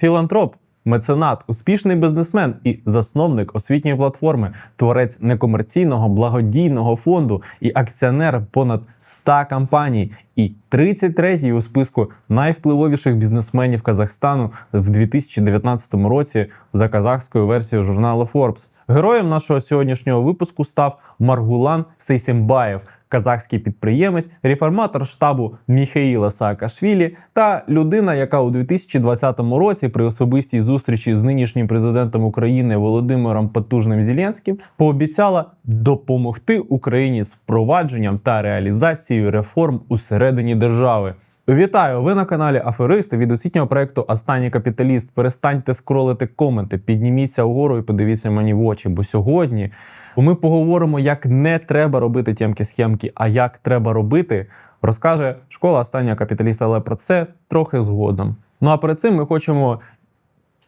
Філантроп, меценат, успішний бізнесмен і засновник освітньої платформи, творець некомерційного благодійного фонду і акціонер понад 100 компаній, і 33-й у списку найвпливовіших бізнесменів Казахстану в 2019 році за казахською версією журналу Forbes. Героєм нашого сьогоднішнього випуску став Маргулан Сейсембаєв, казахський підприємець, реформатор штабу Міхаїла Саакашвілі та людина, яка у 2020 році при особистій зустрічі з нинішнім президентом України Володимиром Потужним Зеленським пообіцяла допомогти Україні з впровадженням та реалізацією реформ усередині держави. Вітаю! Ви на каналі Аферисти від освітнього проекту Останній капіталіст. Перестаньте скролити коменти, підніміться вгору і подивіться мені в очі. Бо сьогодні ми поговоримо, як не треба робити тємки схемки, а як треба робити, розкаже школа останнього капіталіста, але про це трохи згодом. Ну а перед цим ми хочемо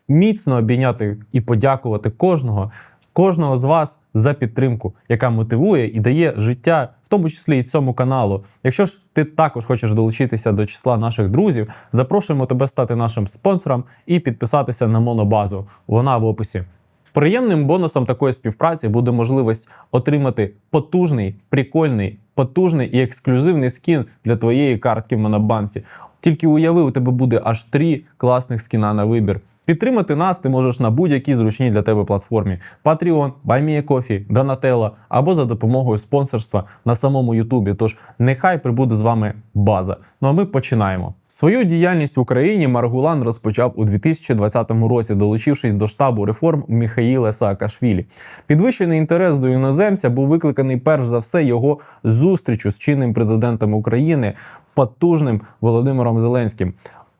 міцно обійняти і подякувати кожного, кожного з вас за підтримку, яка мотивує і дає життя, в тому числі і цьому каналу. Якщо ж ти також хочеш долучитися до числа наших друзів, запрошуємо тебе стати нашим спонсором і підписатися на монобазу. Вона в описі. Приємним бонусом такої співпраці буде можливість отримати потужний, прикольний, потужний і ексклюзивний скін для твоєї картки в Монобанці. Тільки уяви, у тебе буде аж три класних скіна на вибір. Підтримати нас ти можеш на будь-якій зручній для тебе платформі: Patreon, BuyMeACoffee, Donatello або за допомогою спонсорства на самому Ютубі. Тож нехай прибуде з вами база. Ну а ми починаємо. Свою діяльність в Україні Маргулан розпочав у 2020 році, долучившись до штабу реформ Міхаїла Саакашвілі. Підвищений інтерес до іноземця був викликаний перш за все його зустрічю з чинним президентом України, потужним Володимиром Зеленським.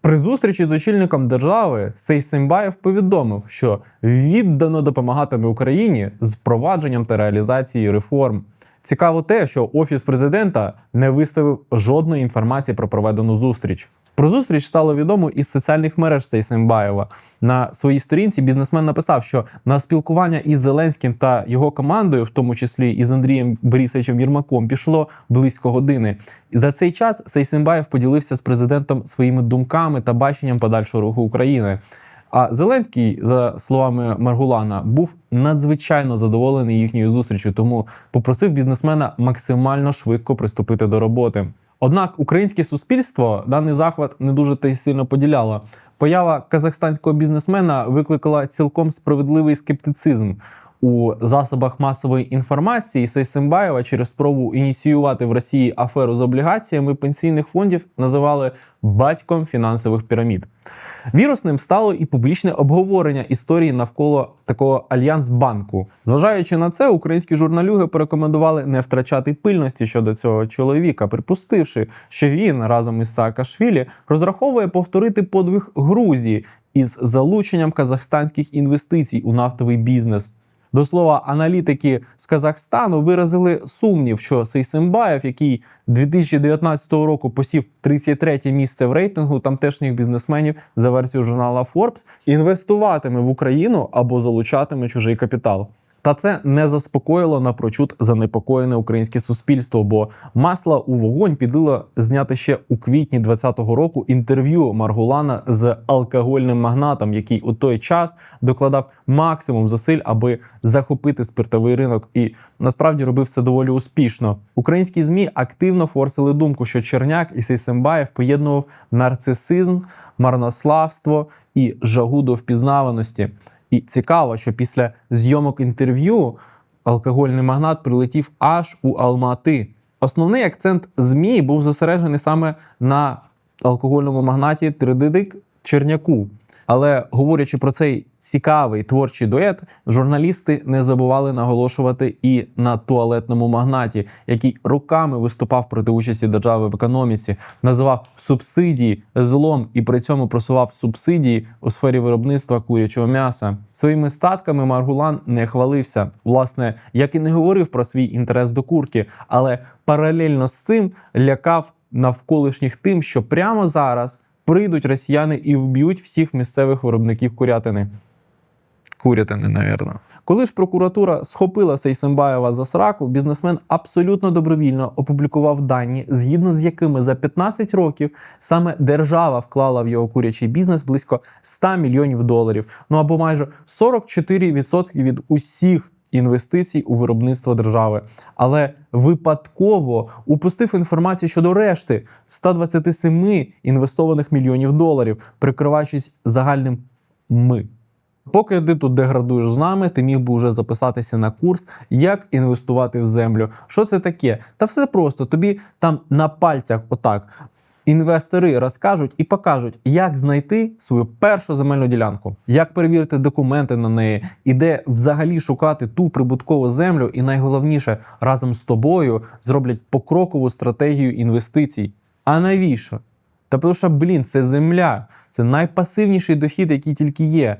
При зустрічі з очільником держави Сейсембаєв повідомив, що віддано допомагатиме Україні з впровадженням та реалізацією реформ. Цікаво те, що офіс президента не виставив жодної інформації про проведену зустріч. Про зустріч стало відомо із соціальних мереж Сейсембаєва. На своїй сторінці бізнесмен написав, що на спілкування із Зеленським та його командою, в тому числі із Андрієм Борисовичем Єрмаком, пішло близько години. За цей час Сейсембаєв поділився з президентом своїми думками та баченням подальшого руху України. А Зеленський, за словами Маргулана, був надзвичайно задоволений їхньою зустрічю, тому попросив бізнесмена максимально швидко приступити до роботи. Однак українське суспільство даний захват не дуже та й сильно поділяло. Поява казахстанського бізнесмена викликала цілком справедливий скептицизм. У засобах масової інформації Сейсембаєва через спробу ініціювати в Росії аферу з облігаціями пенсійних фондів називали батьком фінансових пірамід. Вірусним стало і публічне обговорення історії навколо такого альянс-банку. Зважаючи на це, українські журналюги порекомендували не втрачати пильності щодо цього чоловіка, припустивши, що він разом із Саакашвілі розраховує повторити подвиг Грузії із залученням казахстанських інвестицій у нафтовий бізнес. До слова, аналітики з Казахстану виразили сумнів, що Сейсембаєв, який 2019 року посів 33 місце в рейтингу тамтешніх бізнесменів за версією журнала Forbes, інвестуватиме в Україну або залучатиме чужий капітал. Та це не заспокоїло напрочуд занепокоєне українське суспільство, бо масла у вогонь підлило зняти ще у квітні 2020 року інтерв'ю Маргулана з алкогольним магнатом, який у той час докладав максимум зусиль, аби захопити спиртовий ринок, і насправді робив це доволі успішно. Українські змі активно форсили думку, що Черняк і Сейсембаєв поєднував нарцисизм, марнославство і жагу до впізнаваності. І цікаво, що після зйомок інтерв'ю алкогольний магнат прилетів аж у Алмати. Основний акцент ЗМІ був зосереджений саме на алкогольному магнаті Тридидик Черняку. Але говорячи про цей цікавий творчий дует, журналісти не забували наголошувати і на туалетному магнаті, який руками виступав проти участі держави в економіці, називав субсидії злом і при цьому просував субсидії у сфері виробництва курячого м'яса. Своїми статками Маргулан не хвалився. Власне, як і не говорив про свій інтерес до курки, але паралельно з цим лякав навколишніх тим, що прямо зараз прийдуть росіяни і вб'ють всіх місцевих виробників курятини. Курятини, навірно. Коли ж прокуратура схопила Сейсембаєва за сраку, бізнесмен абсолютно добровільно опублікував дані, згідно з якими за 15 років саме держава вклала в його курячий бізнес близько 100 мільйонів доларів. Ну або майже 44% від усіх інвестицій у виробництво держави. Але випадково упустив інформацію щодо решти 127 інвестованих мільйонів доларів, прикриваючись загальним ми. Поки ти тут деградуєш з нами, ти міг би вже записатися на курс, як інвестувати в землю. Що це таке? Та все просто тобі там на пальцях, отак. Інвестори розкажуть і покажуть, як знайти свою першу земельну ділянку, як перевірити документи на неї, і де взагалі шукати ту прибуткову землю, і найголовніше разом з тобою зроблять покрокову стратегію інвестицій. А навіщо? Та тому що, блін, це земля, це найпасивніший дохід, який тільки є.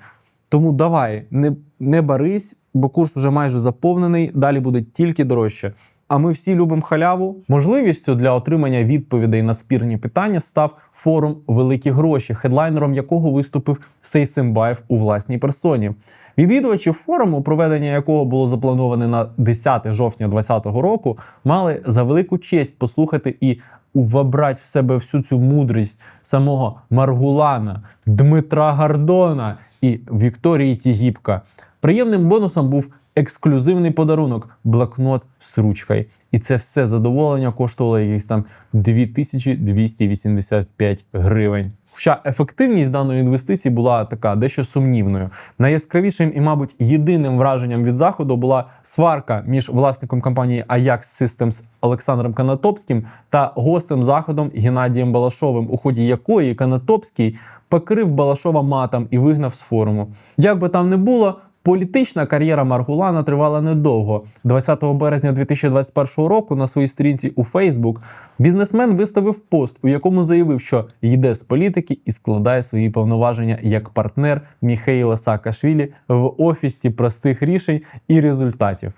Тому давай, не, не барись, бо курс вже майже заповнений, далі буде тільки дорожче. А ми всі любимо халяву. Можливістю для отримання відповідей на спірні питання став форум Великі гроші, хедлайнером якого виступив Сейсимбаєв у власній персоні. Відвідувачі форуму, проведення якого було заплановане на 10 жовтня 2020 року, мали за велику честь послухати і увабрати в себе всю цю мудрість самого Маргулана, Дмитра Гардона і Вікторії Тігіпка. Приємним бонусом був ексклюзивний подарунок блокнот з ручкою. І це все задоволення коштувало якихось там 2285 гривень. Хоча ефективність даної інвестиції була така дещо сумнівною. Найяскравішим і, мабуть, єдиним враженням від заходу була сварка між власником компанії Ajax Systems Олександром Канатопським та гостем заходом Геннадієм Балашовим, у ході якої Канатопський покрив Балашова матом і вигнав з форуму. Як би там не було. Політична кар'єра Маргулана тривала недовго. 20 березня 2021 року на своїй сторінці у Фейсбук бізнесмен виставив пост, у якому заявив, що йде з політики і складає свої повноваження як партнер Міхаїла Саакашвілі в офісі простих рішень і результатів.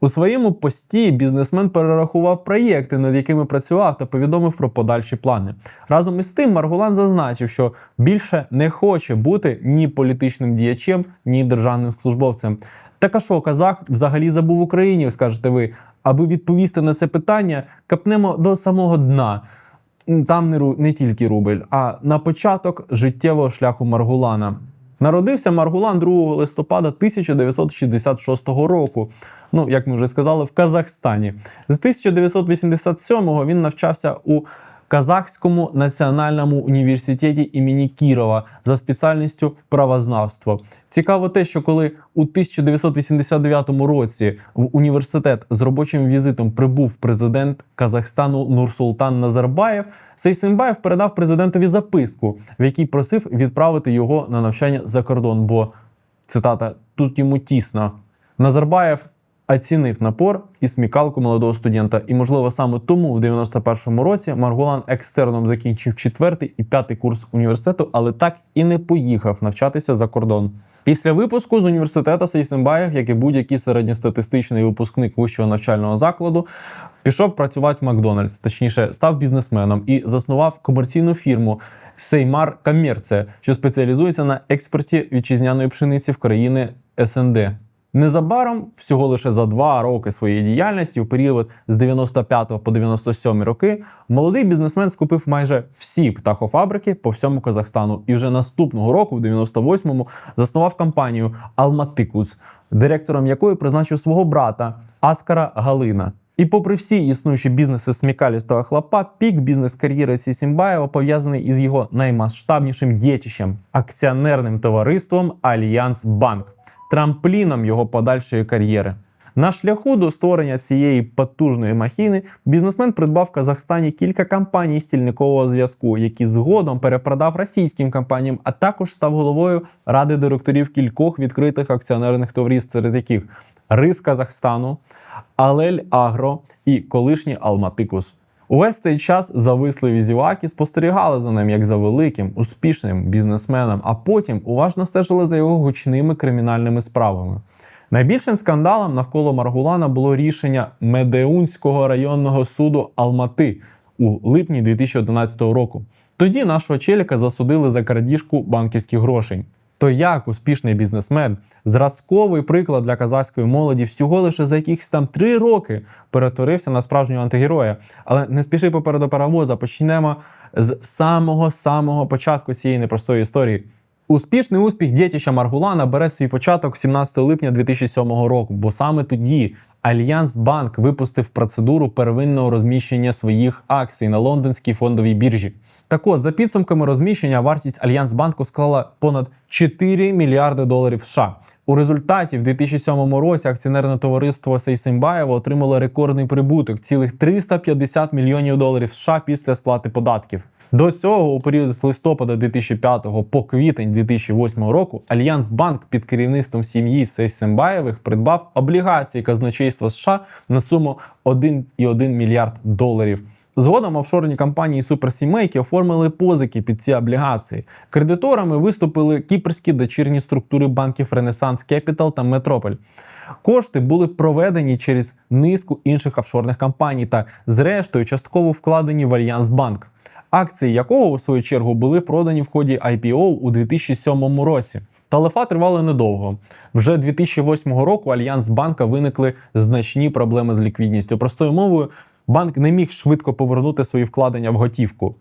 У своєму пості бізнесмен перерахував проєкти, над якими працював, та повідомив про подальші плани. Разом із тим, Маргулан зазначив, що більше не хоче бути ні політичним діячем, ні державним службовцем. Так а що казах взагалі забув Україні, скажете ви. Аби відповісти на це питання, капнемо до самого дна. Там не, не тільки рубль, а на початок життєвого шляху Маргулана. Народився Маргулан 2 листопада 1966 року. Ну, як ми вже сказали, в Казахстані. З 1987-го він навчався у Казахському національному університеті імені Кірова за спеціальністю правознавство. Цікаво те, що коли у 1989 році в університет з робочим візитом прибув президент Казахстану Нурсултан Назарбаєв, Сейсимбаєв передав президентові записку, в якій просив відправити його на навчання за кордон. Бо цитата тут йому тісно. Назарбаєв оцінив напор і смікалку молодого студента. І, можливо, саме тому в 91-му році Маргулан екстерном закінчив четвертий і п'ятий курс університету, але так і не поїхав навчатися за кордон. Після випуску з університету Сейсенбаєв, як і будь-який середньостатистичний випускник вищого навчального закладу, пішов працювати в Макдональдс, точніше, став бізнесменом і заснував комерційну фірму. Сеймар Комерція, що спеціалізується на експорті вітчизняної пшениці в країни СНД. Незабаром, всього лише за два роки своєї діяльності, у період з 95 по 97 роки, молодий бізнесмен скупив майже всі птахофабрики по всьому Казахстану. І вже наступного року, в 98-му, заснував компанію Алматикус, директором якої призначив свого брата Аскара Галина. І попри всі існуючі бізнеси смікалістого хлопа, пік бізнес-кар'єри Сісімбаєва пов'язаний із його наймасштабнішим дітищем акціонерним товариством Альянс Банк трампліном його подальшої кар'єри. На шляху до створення цієї потужної махіни бізнесмен придбав в Казахстані кілька компаній стільникового зв'язку, які згодом перепродав російським компаніям, а також став головою ради директорів кількох відкритих акціонерних товариств, серед яких Рис Казахстану, Алель Агро і колишній Алматикус. Увесь цей час зависливі зіваки спостерігали за ним як за великим, успішним бізнесменом, а потім уважно стежили за його гучними кримінальними справами. Найбільшим скандалом навколо Маргулана було рішення Медеунського районного суду Алмати у липні 2011 року. Тоді нашого челіка засудили за крадіжку банківських грошей. То як успішний бізнесмен, зразковий приклад для казахської молоді всього лише за якихось там три роки перетворився на справжнього антигероя. Але не спіши попереду паровоза, почнемо з самого самого початку цієї непростої історії. Успішний успіх дітища Маргулана бере свій початок 17 липня 2007 року, бо саме тоді Альянс Банк випустив процедуру первинного розміщення своїх акцій на лондонській фондовій біржі. Так от, за підсумками розміщення, вартість Альянс банку склала понад 4 мільярди доларів США. У результаті в 2007 році акціонерне товариство Сейсимбаєва отримало рекордний прибуток цілих 350 мільйонів доларів США після сплати податків. До цього у період з листопада 2005 по квітень 2008 року Альянс Банк під керівництвом сім'ї Сейсимбаєвих придбав облігації казначейства США на суму 1,1 мільярд доларів. Згодом офшорні компанії суперсімейки оформили позики під ці облігації. Кредиторами виступили кіпрські дочірні структури банків Ренесанс Кепітал та Метрополь. Кошти були проведені через низку інших офшорних компаній та, зрештою, частково вкладені в Альянс Банк, акції якого, у свою чергу, були продані в ході IPO у 2007 році. Та лефа тривало недовго. Вже 2008 року Альянс банка виникли значні проблеми з ліквідністю. Простою мовою, банк не міг швидко повернути свої вкладення в готівку.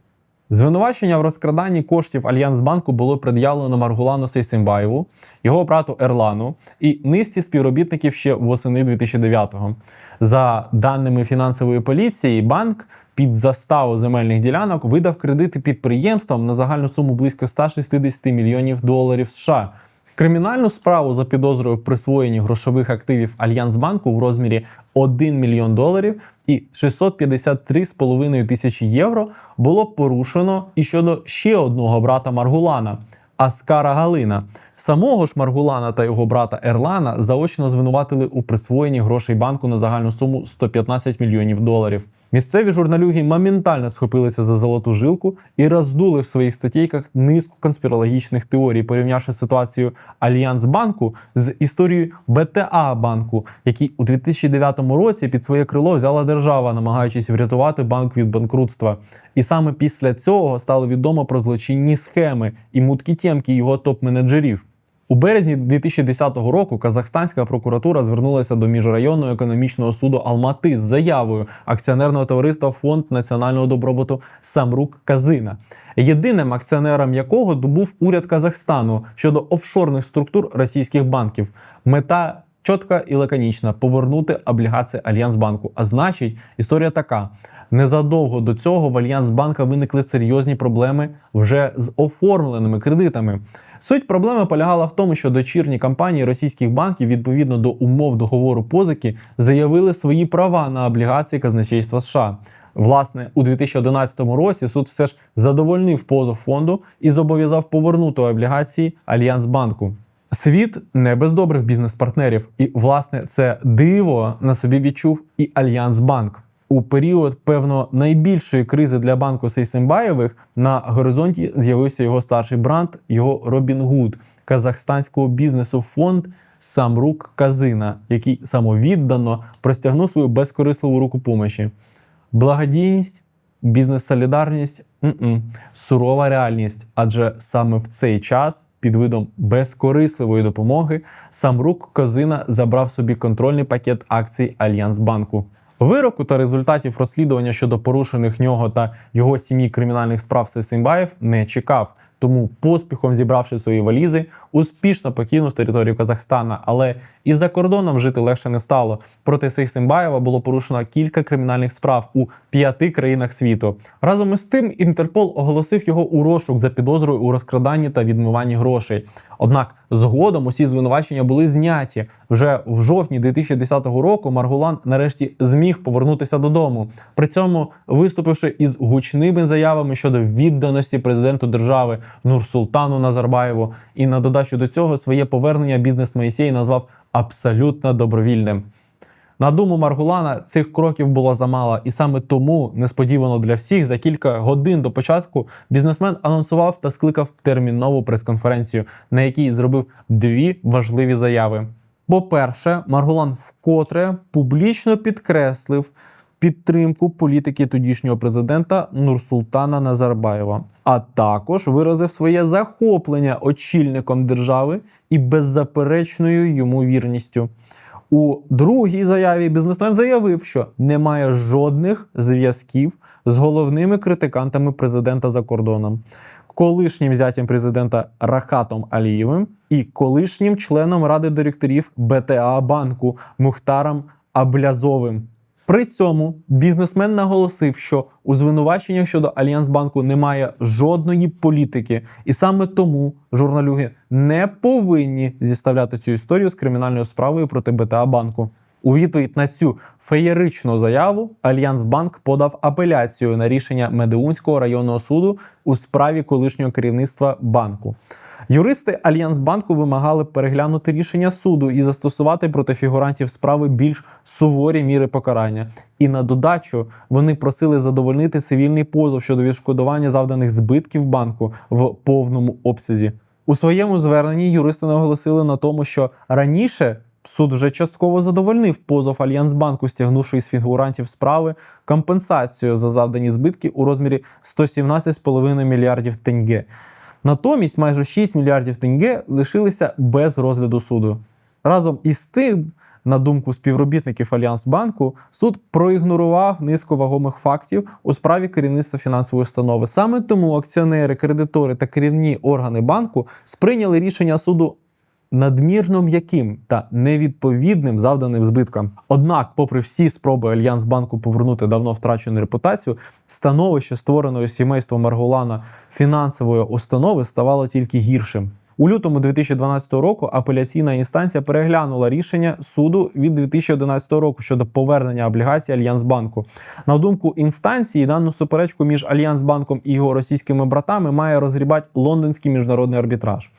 Звинувачення в розкраданні коштів Альянсбанку було пред'явлено Маргулану Сейсимбаєву, його брату Ерлану і низці співробітників ще восени 2009-го. За даними фінансової поліції, банк під заставу земельних ділянок видав кредити підприємствам на загальну суму близько 160 мільйонів доларів США. Кримінальну справу за підозрою присвоєнні грошових активів Альянсбанку в розмірі 1 мільйон доларів і 653,5 тисячі євро було порушено і щодо ще одного брата Маргулана Аскара Галина. Самого ж Маргулана та його брата Ерлана заочно звинуватили у присвоєнні грошей банку на загальну суму 115 мільйонів доларів. Місцеві журналюги моментально схопилися за золоту жилку і роздули в своїх статейках низку конспірологічних теорій, порівнявши ситуацію Альянс банку з історією БТА банку, який у 2009 році під своє крило взяла держава, намагаючись врятувати банк від банкрутства. І саме після цього стало відомо про злочинні схеми і муткі тємки його топ-менеджерів. У березні 2010 року казахстанська прокуратура звернулася до міжрайонного економічного суду Алмати з заявою акціонерного товариства Фонд національного добробуту Самрук Казина, єдиним акціонером якого був уряд Казахстану щодо офшорних структур російських банків. Мета чітка і лаконічна повернути облігації Альянсбанку. А значить, історія така. Незадовго до цього в Альянсбанка виникли серйозні проблеми вже з оформленими кредитами. Суть проблеми полягала в тому, що дочірні компанії російських банків відповідно до умов договору позики заявили свої права на облігації казначейства США. Власне, у 2011 році суд все ж задовольнив позов фонду і зобов'язав повернути облігації Альянсбанку. Світ не без добрих бізнес-партнерів, і власне це диво на собі відчув і Альянсбанк. У період, певно, найбільшої кризи для банку Сейсимбаєвих на горизонті з'явився його старший брат, його Робін Гуд, казахстанського бізнесу фонд Самрук Казина, який самовіддано простягнув свою безкорисливу руку помощі. Благодійність, бізнес-солідарність м-м, сурова реальність, адже саме в цей час. Під видом безкорисливої допомоги Самрук Козина забрав собі контрольний пакет акцій Альянсбанку. Вироку та результатів розслідування щодо порушених нього та його сім'ї кримінальних справ Сесимбаєв не чекав. Тому поспіхом зібравши свої валізи, успішно покинув територію Казахстана, але і за кордоном жити легше не стало. Проти Сейсимбаєва було порушено кілька кримінальних справ у п'яти країнах світу. Разом із тим, Інтерпол оголосив його у розшук за підозрою у розкраданні та відмиванні грошей. Однак згодом усі звинувачення були зняті. Вже в жовтні 2010 року Маргулан нарешті зміг повернутися додому. При цьому виступивши із гучними заявами щодо відданості президенту держави Нурсултану Назарбаєву. І на додачу до цього своє повернення бізнес Моїсей назвав абсолютно добровільним. На думу Маргулана цих кроків було замало, і саме тому несподівано для всіх за кілька годин до початку бізнесмен анонсував та скликав термінову прес-конференцію, на якій зробив дві важливі заяви. По-перше, Маргулан вкотре публічно підкреслив підтримку політики тодішнього президента Нурсултана Назарбаєва, а також виразив своє захоплення очільником держави і беззаперечною йому вірністю. У другій заяві бізнесмен заявив, що немає жодних зв'язків з головними критикантами президента за кордоном, колишнім зятям президента Рахатом Алієвим і колишнім членом ради директорів БТА банку Мухтаром Аблязовим. При цьому бізнесмен наголосив, що у звинуваченнях щодо Альянсбанку немає жодної політики, і саме тому журналюги не повинні зіставляти цю історію з кримінальною справою проти БТА банку. У відповідь на цю феєричну заяву Альянсбанк подав апеляцію на рішення Медеунського районного суду у справі колишнього керівництва банку. Юристи Альянсбанку вимагали переглянути рішення суду і застосувати проти фігурантів справи більш суворі міри покарання. І на додачу вони просили задовольнити цивільний позов щодо відшкодування завданих збитків банку в повному обсязі. У своєму зверненні юристи наголосили на тому, що раніше суд вже частково задовольнив позов Альянсбанку, стягнувши із фігурантів справи компенсацію за завдані збитки у розмірі 117,5 мільярдів тенге. Натомість майже 6 мільярдів тенге лишилися без розгляду суду. Разом із тим, на думку співробітників Альянсбанку, суд проігнорував низку вагомих фактів у справі керівництва фінансової установи. Саме тому акціонери, кредитори та керівні органи банку сприйняли рішення суду надмірно м'яким та невідповідним завданим збиткам. Однак, попри всі спроби Альянсбанку повернути давно втрачену репутацію, становище створеної сімейством Маргулана фінансової установи ставало тільки гіршим. У лютому 2012 року апеляційна інстанція переглянула рішення суду від 2011 року щодо повернення облігацій Альянсбанку. На думку інстанції, дану суперечку між Альянсбанком і його російськими братами має розгрібати лондонський міжнародний арбітраж.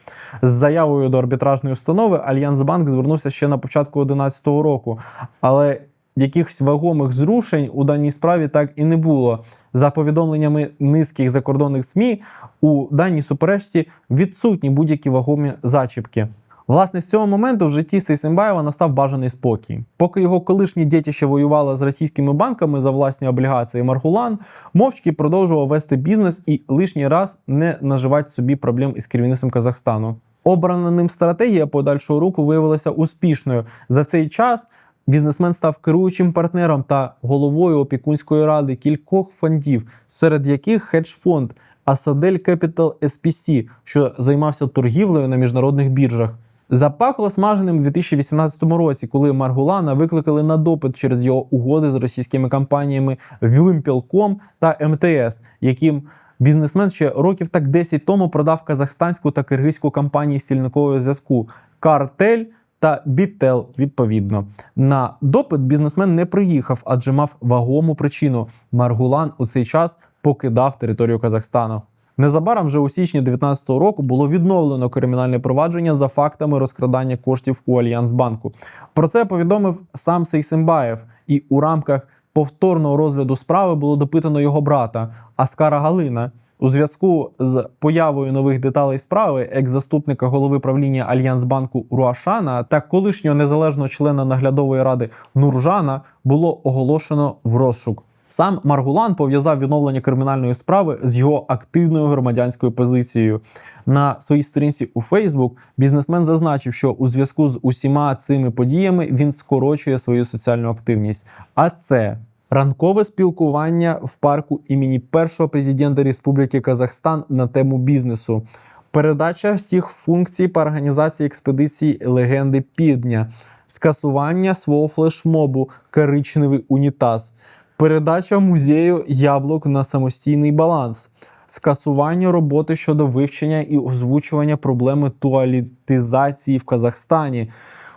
З заявою до арбітражної установи Альянсбанк звернувся ще на початку 2011 року, але якихось вагомих зрушень у даній справі так і не було. За повідомленнями низьких закордонних СМІ, у даній суперечці відсутні будь-які вагомі зачіпки. Власне, з цього моменту в житті Сейсимбаєва настав бажаний спокій. Поки його колишні дітище воювало з російськими банками за власні облігації, Маргулан мовчки продовжував вести бізнес і лишній раз не наживати собі проблем із керівництвом Казахстану. Обрана ним стратегія подальшого руху виявилася успішною. За цей час Бізнесмен став керуючим партнером та головою опікунської ради кількох фондів, серед яких хедж-фонд Asadel Capital SPC, що займався торгівлею на міжнародних біржах. Запахло смаженим у 2018 році, коли Маргулана викликали на допит через його угоди з російськими компаніями Wimpel.com та МТС, яким бізнесмен ще років так 10 тому продав казахстанську та киргизьку компанії стільникового зв'язку Картель та Бітел відповідно. На допит бізнесмен не приїхав, адже мав вагому причину. Маргулан у цей час покидав територію Казахстану. Незабаром вже у січні 2019 року було відновлено кримінальне провадження за фактами розкрадання коштів у Альянсбанку. Про це повідомив сам Сейсимбаєв, і у рамках повторного розгляду справи було допитано його брата Аскара Галина. У зв'язку з появою нових деталей справи екс-заступника голови правління Альянсбанку Руашана та колишнього незалежного члена наглядової ради Нуржана було оголошено в розшук. Сам Маргулан пов'язав відновлення кримінальної справи з його активною громадянською позицією. На своїй сторінці у Фейсбук бізнесмен зазначив, що у зв'язку з усіма цими подіями він скорочує свою соціальну активність. А це Ранкове спілкування в парку імені першого президента Республіки Казахстан на тему бізнесу, передача всіх функцій по організації експедиції Легенди Півдня, скасування свого флешмобу Коричневий унітаз, передача музею яблук на самостійний баланс. Скасування роботи щодо вивчення і озвучування проблеми туалітизації в Казахстані,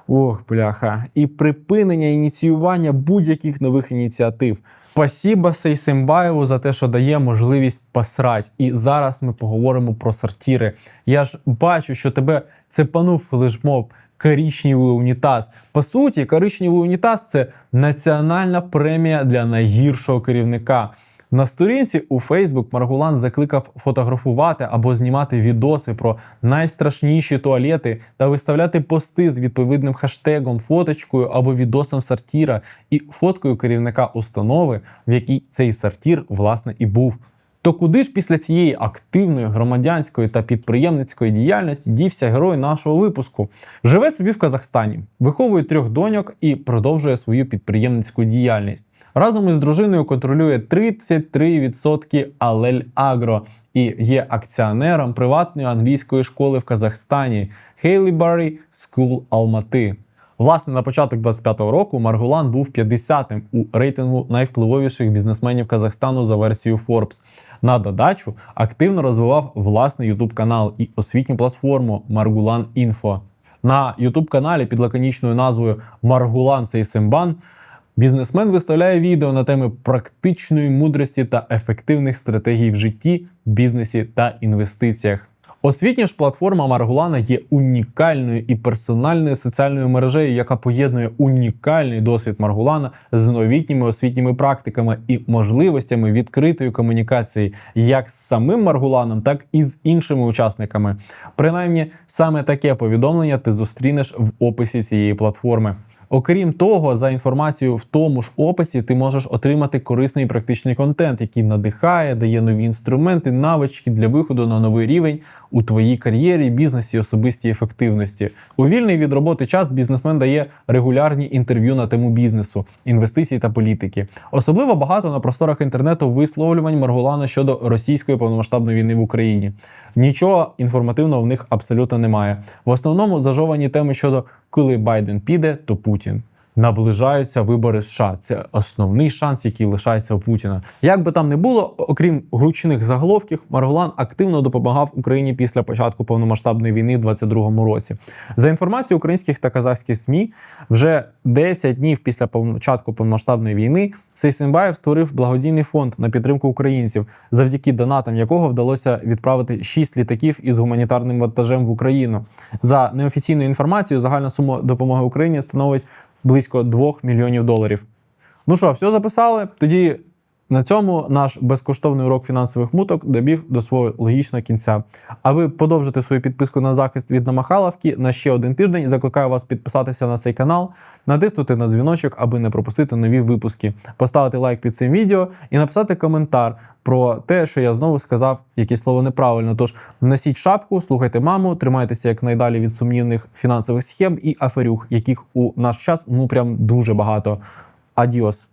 Ох, бляха, і припинення ініціювання будь-яких нових ініціатив. Спасіба Сейсимбаєву за те, що дає можливість посрать. І зараз ми поговоримо про сортіри. Я ж бачу, що тебе цепанув флешмоб коричневий унітаз. По суті, коричневий унітаз це національна премія для найгіршого керівника. На сторінці у Facebook Маргулан закликав фотографувати або знімати відоси про найстрашніші туалети та виставляти пости з відповідним хештегом, фоточкою або відосом сортіра і фоткою керівника установи, в якій цей сортір власне і був. То куди ж після цієї активної громадянської та підприємницької діяльності дівся герой нашого випуску? Живе собі в Казахстані, виховує трьох доньок і продовжує свою підприємницьку діяльність. Разом із дружиною контролює 33% Алель Агро і є акціонером приватної англійської школи в Казахстані Haileybury School Алмати. Власне, на початок 25-го року Маргулан був 50-м у рейтингу найвпливовіших бізнесменів Казахстану за версією Forbes. На додачу активно розвивав власний YouTube канал і освітню платформу Маргулан Інфо. На YouTube каналі під лаконічною назвою Маргулан Сейсимбан бізнесмен виставляє відео на теми практичної мудрості та ефективних стратегій в житті, бізнесі та інвестиціях. Освітня ж платформа Маргулана є унікальною і персональною соціальною мережею, яка поєднує унікальний досвід Маргулана з новітніми освітніми практиками і можливостями відкритої комунікації як з самим Маргуланом, так і з іншими учасниками. Принаймні, саме таке повідомлення ти зустрінеш в описі цієї платформи. Окрім того, за інформацією в тому ж описі, ти можеш отримати корисний і практичний контент, який надихає, дає нові інструменти, навички для виходу на новий рівень у твоїй кар'єрі, бізнесі, особистій ефективності. У вільний від роботи час бізнесмен дає регулярні інтерв'ю на тему бізнесу, інвестицій та політики. Особливо багато на просторах інтернету висловлювань Маргулана щодо російської повномасштабної війни в Україні. Нічого інформативного в них абсолютно немає. В основному зажовані теми щодо коли Байден піде, то Путін. Наближаються вибори США. Це основний шанс, який лишається у Путіна. Як би там не було, окрім гучних заголовків, Маргулан активно допомагав Україні після початку повномасштабної війни в 22-му році. За інформацією українських та казахських СМІ, вже 10 днів після початку повномасштабної війни Сейсимбаєв створив благодійний фонд на підтримку українців, завдяки донатам якого вдалося відправити 6 літаків із гуманітарним вантажем в Україну. За неофіційною інформацією, загальна сума допомоги Україні становить близько 2 мільйонів доларів. Ну що, все записали? Тоді на цьому наш безкоштовний урок фінансових муток добіг до свого логічного кінця. А ви подовжите свою підписку на захист від намахаловки на ще один тиждень. Закликаю вас підписатися на цей канал, натиснути на дзвіночок, аби не пропустити нові випуски, поставити лайк під цим відео і написати коментар про те, що я знову сказав якесь слово неправильно. Тож носіть шапку, слухайте маму, тримайтеся якнайдалі від сумнівних фінансових схем і аферюх, яких у наш час ну прям дуже багато. Адіос.